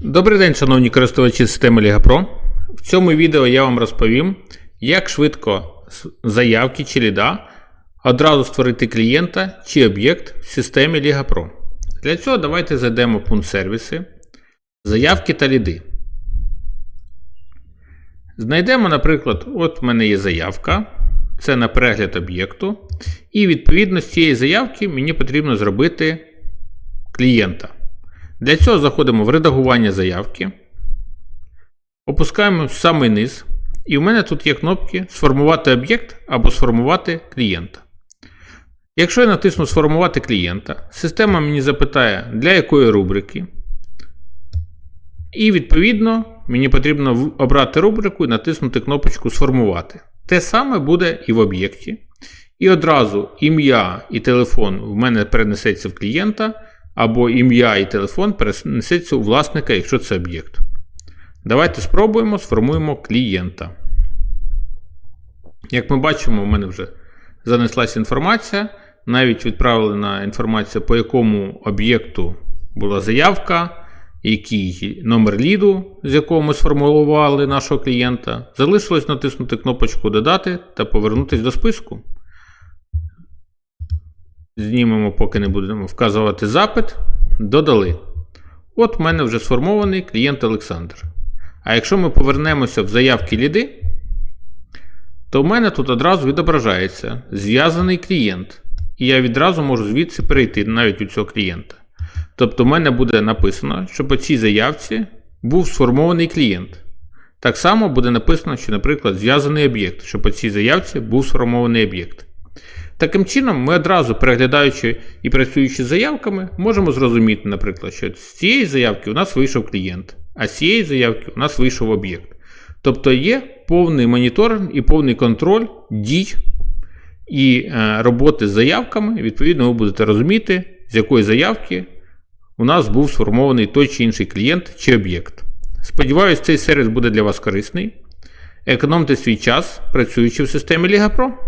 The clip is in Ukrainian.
Добрий день, шановні користувачі системи LigaPro. В цьому відео я вам розповім, як швидко з заявки чи ліда одразу створити клієнта чи об'єкт в системі LigaPro. Для цього давайте зайдемо в пункт сервіси, заявки та ліди. Знайдемо, наприклад, от в мене є заявка, це на перегляд об'єкту. І відповідно з цієї заявки мені потрібно зробити клієнта. Для цього заходимо в редагування заявки, опускаємо в самий низ, і в мене тут є кнопки Сформувати об'єкт або Сформувати клієнта. Якщо я натисну Сформувати клієнта, система мені запитає, для якої рубрики. І відповідно мені потрібно обрати рубрику і натиснути кнопочку Сформувати. Те саме буде і в об'єкті. І одразу ім'я і телефон в мене перенесеться в клієнта, або ім'я і телефон перенесеться у власника, якщо це об'єкт. Давайте спробуємо, сформуємо клієнта. Як ми бачимо, у мене вже занеслась інформація. Навіть відправлена інформація, по якому об'єкту була заявка, який номер ліду, з якого ми сформулювали нашого клієнта. Залишилось натиснути кнопочку Додати та повернутися до списку. Знімемо, поки не будемо вказувати запит. Додали. От в мене вже сформований клієнт Олександр. А якщо ми повернемося в заявки ліди, то в мене тут одразу відображається зв'язаний клієнт. І я відразу можу звідси перейти навіть у цього клієнта. Тобто, в мене буде написано, що по цій заявці був сформований клієнт. Так само буде написано, що, наприклад, зв'язаний об'єкт, що по цій заявці був сформований об'єкт. Таким чином, ми одразу переглядаючи і працюючи з заявками, можемо зрозуміти, наприклад, що з цієї заявки у нас вийшов клієнт, а з цієї заявки у нас вийшов об'єкт. Тобто є повний моніторинг і повний контроль дій і е, роботи з заявками. Відповідно, ви будете розуміти, з якої заявки у нас був сформований той чи інший клієнт чи об'єкт. Сподіваюсь, цей сервіс буде для вас корисний. Економте свій час, працюючи в системі LigaPro.